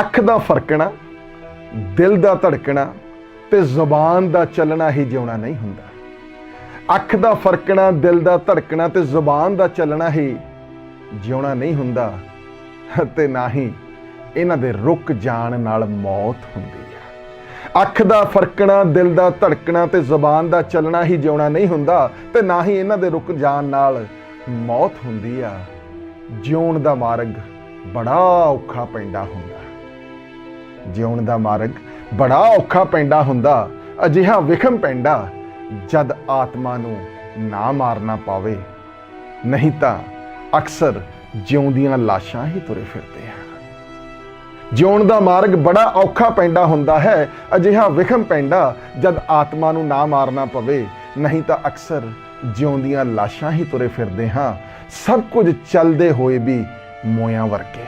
ਅੱਖ ਦਾ ਫਰਕਣਾ, ਦਿਲ ਦਾ ਧੜਕਣਾ ਤੇ ਜ਼ੁਬਾਨ ਦਾ ਚੱਲਣਾ ਹੀ ਜਿਉਣਾ ਨਹੀਂ ਹੁੰਦਾ। ਅੱਖ ਦਾ ਫਰਕਣਾ, ਦਿਲ ਦਾ ਧੜਕਣਾ ਤੇ ਜ਼ੁਬਾਨ ਦਾ ਚੱਲਣਾ ਹੀ ਜਿਉਣਾ ਨਹੀਂ ਹੁੰਦਾ ਤੇ ਨਾ ਹੀ ਇਹਨਾਂ ਦੇ ਰੁਕ ਜਾਣ ਨਾਲ ਮੌਤ ਹੁੰਦੀ ਹੈ ਅੱਖ ਦਾ ਫਰਕਣਾ, ਦਿਲ ਦਾ ਧੜਕਣਾ ਤੇ ਜ਼ੁਬਾਨ ਦਾ ਚੱਲਣਾ ਹੀ ਜਿਉਣਾ ਨਹੀਂ ਹੁੰਦਾ ਤੇ ਨਾ ਹੀ ਇਹਨਾਂ ਦੇ ਰੁਕ ਜਾਣ ਨਾਲ ਮੌਤ ਹੁੰਦੀ ਆ। ਜਿਉਣ ਦਾ ਮਾਰਗ ਬੜਾ ਔਖਾ ਪੈਂਦਾ ਹੁੰਦਾ। ਜਿਉਣ ਦਾ ਮਾਰਗ ਬੜਾ ਔਖਾ ਪੈਂਦਾ ਹੁੰਦਾ, ਅਜਿਹਾ ਵਿਖਮ ਪੈਂਦਾ ਜਦ ਆਤਮਾ ਨੂੰ ਨਾ ਮਾਰਨਾ ਪਾਵੇ। ਨਹੀਂ ਤਾਂ ਅਕਸਰ ਜਿਉਂਦੀਆਂ ਲਾਸ਼ਾਂ ਹੀ ਤੁਰੇ ਫਿਰਦੇ ਹਨ। ਜਿਉਣ ਦਾ ਮਾਰਗ ਬੜਾ ਔਖਾ ਪੈਂਦਾ ਹੁੰਦਾ ਹੈ, ਅਜਿਹਾ ਵਿਖਮ ਪੈਂਦਾ ਜਦ ਆਤਮਾ ਨੂੰ ਨਾ ਮਾਰਨਾ ਪਵੇ। ਨਹੀਂ ਤਾਂ ਅਕਸਰ ਜਿਉਂਦੀਆਂ ਲਾਸ਼ਾਂ ਹੀ ਤੁਰੇ ਫਿਰਦੇ ਹਾਂ, ਸਭ ਕੁਝ ਚੱਲਦੇ ਹੋਏ ਵੀ ਮੋਇਆਂ ਵਰਗੇ।